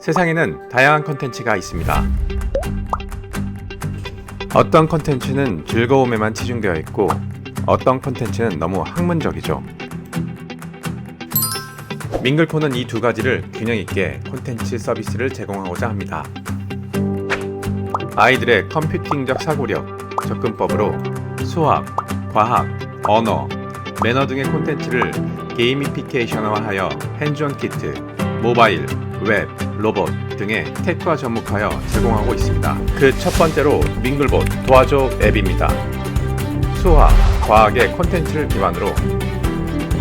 세상에는 다양한 컨텐츠가 있습니다. 어떤 컨텐츠는 즐거움에만 치중되어 있고 어떤 컨텐츠는 너무 학문적이죠. 밍글코는 이 두 가지를 균형 있게 콘텐츠 서비스를 제공하고자 합니다. 아이들의 컴퓨팅적 사고력, 접근법으로 수학, 과학, 언어, 매너 등의 콘텐츠를 게이미피케이션화하여 핸즈온 키트, 모바일, 웹, 로봇 등의 테크와 접목하여 제공하고 있습니다. 그 첫 번째로 밍글봇 도와줘 앱입니다. 수학, 과학의 콘텐츠를 기반으로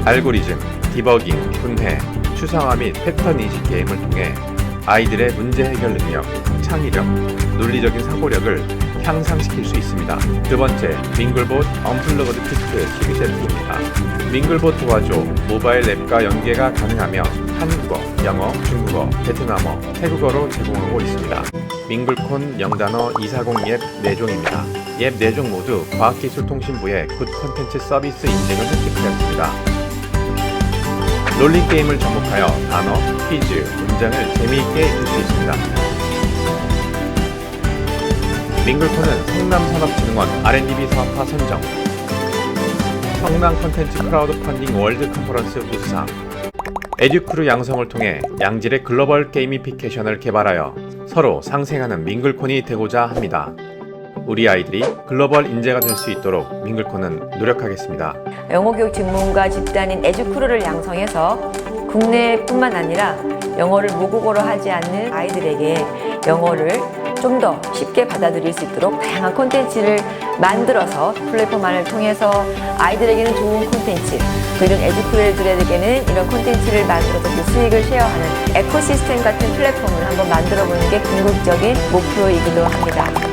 알고리즘, 디버깅, 분해, 추상화 및 패턴 인식 게임을 통해 아이들의 문제 해결 능력, 창의력, 논리적인 사고력을 향상시킬 수 있습니다. 두 번째, 밍글봇 언플러그드 키트 12세트입니다. 밍글봇 도와줘 모바일 앱과 연계가 가능하며 한국어, 영어, 중국어, 베트남어, 태국어로 제공하고 있습니다. 밍글콘 영단어 240 앱 4종입니다. 앱 4종 모두 과학기술통신부의 굿 콘텐츠 서비스 인증을 획득하였습니다. 롤링 게임을 접목하여 단어, 퀴즈, 문장을 재미있게 읽을 수 있습니다. 밍글코는 성남산업진흥원 R&D 사업화 선정, 성남 콘텐츠 크라우드 펀딩 월드 컨퍼런스 우수상, 에듀크루 양성을 통해 양질의 글로벌 게이미피케이션을 개발하여 서로 상생하는 밍글콘이 되고자 합니다. 우리 아이들이 글로벌 인재가 될 수 있도록 밍글콘은 노력하겠습니다. 영어 교육 전문가 집단인 에듀크루를 양성해서 국내뿐만 아니라 영어를 모국어로 하지 않는 아이들에게 영어를 좀 더 쉽게 받아들일 수 있도록 다양한 콘텐츠를 만들어서 플랫폼만을 통해서 아이들에게는 좋은 콘텐츠 또 이런 에듀크루들에게는 이런 콘텐츠를 만들어서 그 수익을 쉐어하는 에코시스템 같은 플랫폼을 한번 만들어 보는 게 궁극적인 목표이기도 합니다.